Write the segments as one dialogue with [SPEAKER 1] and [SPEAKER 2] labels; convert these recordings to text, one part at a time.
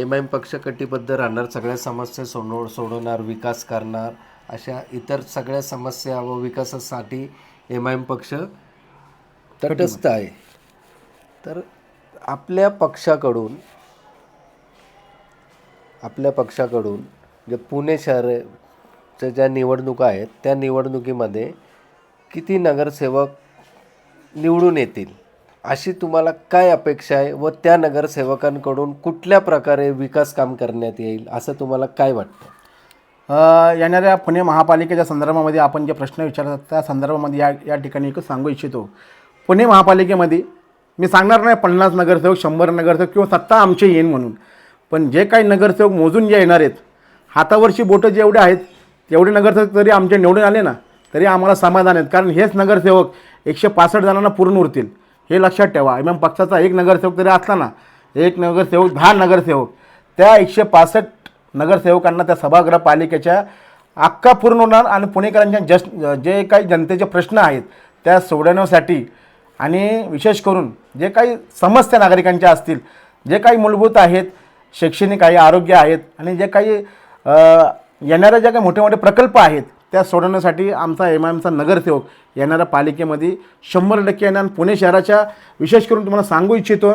[SPEAKER 1] M I am पक्ष कटिबद्ध राहणार सगळ्या समस्या सोडव सोडवणार विकास करणार अशा इतर सगळ्या समस्या व विकासासाठी एम आय एम पक्ष तटस्थ आहे. तर आपल्या पक्षाकडून आपल्या पक्षाकडून जे पुणे शहराच्या ज्या निवडणुका आहेत त्या निवडणुकीमध्ये किती नगरसेवक निवडून येतील? अशी तुम्हाला काय अपेक्षा आहे व त्या नगरसेवकांकडून कुठल्या प्रकारे विकास काम करण्यात येईल असं तुम्हाला काय वाटतं?
[SPEAKER 2] येणाऱ्या पुणे महापालिकेच्या संदर्भामध्ये आपण जे प्रश्न विचारतात त्या संदर्भामध्ये या या ठिकाणी एक सांगू इच्छितो. पुणे महापालिकेमध्ये मी सांगणार नाही पन्नास नगरसेवक शंभर नगरसेवक किंवा सत्ता आमचे येईन म्हणून. पण जे काही नगरसेवक मोजून जे येणार आहेत हातावरची बोटं जेवढे आहेत तेवढे नगरसेवक जरी आमचे निवडून आले ना तरी आम्हाला समाधान आहेत. कारण हेच नगरसेवक एकशे पासष्ट जणांना पूर्ण उरतील. हे लक्षात ठेवा. एम पक्षाचा एक नगरसेवक तरी असला ना एक नगरसेवक दहा नगरसेवक त्या एकशे पासष्ट नगरसेवकांना त्या सभागृह पालिकेच्या अक्का पूर्ण होणार आणि पुणेकरांच्या जस जे काही जनतेचे प्रश्न आहेत त्या सोडवण्यासाठी आणि विशेष करून जे काही समस्या नागरिकांच्या असतील जे काही मूलभूत आहेत शैक्षणिक आहे आरोग्य आहेत आणि जे काही येणाऱ्या ज्या काही मोठे मोठे प्रकल्प आहेत त्या सोडवण्यासाठी आमचा एम आय एमचा नगरसेवक येणाऱ्या पालिकेमध्ये शंभर टक्के येणार आणि पुणे शहराच्या विशेष करून तुम्हाला सांगू इच्छितो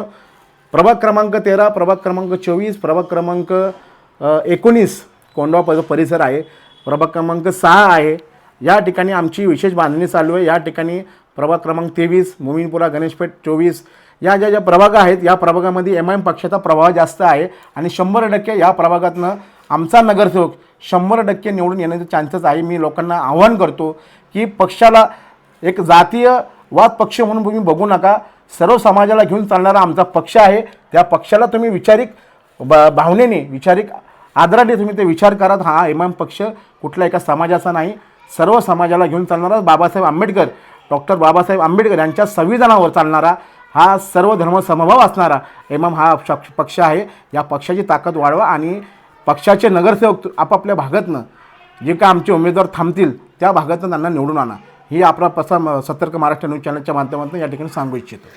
[SPEAKER 2] प्रभाग क्रमांक तेरा प्रभाग क्रमांक चोवीस प्रभाग क्रमांक एकोणीस कोंडवा प परिसर आहे. प्रभाग क्रमांक सहा आहे. या ठिकाणी आमची विशेष बांधणी चालू आहे. या ठिकाणी प्रभाग क्रमांक तेवीस मोमीनपुरा गणेशपेठ चोवीस या ज्या ज्या प्रभाग आहेत या प्रभागामध्ये एम आय एम पक्षाचा प्रभाव जास्त आहे आणि शंभर टक्के या प्रभागातनं आमचा नगरसेवक शंभर टक्के निवडून येण्याचे चान्सेस आहे. मी लोकांना आव्हान करतो की पक्षाला एक जातीय वाद पक्ष म्हणून तुम्ही बघू नका. सर्व समाजाला घेऊन चालणारा आमचा पक्ष आहे. त्या पक्षाला तुम्ही विचारिक ब भावनेने विचारिक आदराने तुम्ही ते विचार करा. हा एम एम पक्ष कुठल्या एका समाजाचा नाही. सर्व समाजाला घेऊन चालणारा बाबासाहेब आंबेडकर डॉक्टर बाबासाहेब आंबेडकर यांच्या संविधानावर चालणारा हा सर्व धर्म समभाव असणारा एम एम हा पक्ष आहे. या पक्षाची ताकद वाढवा आणि पक्षाचे नगरसेवक आपापल्या भागातनं जे काय आमचे उमेदवार थांबतील त्या भागातून त्यांना निवडून आणा. ही आपला पसा सतर्क महाराष्ट्र न्यूज चॅनलच्या माध्यमातून या ठिकाणी सांगू इच्छितो.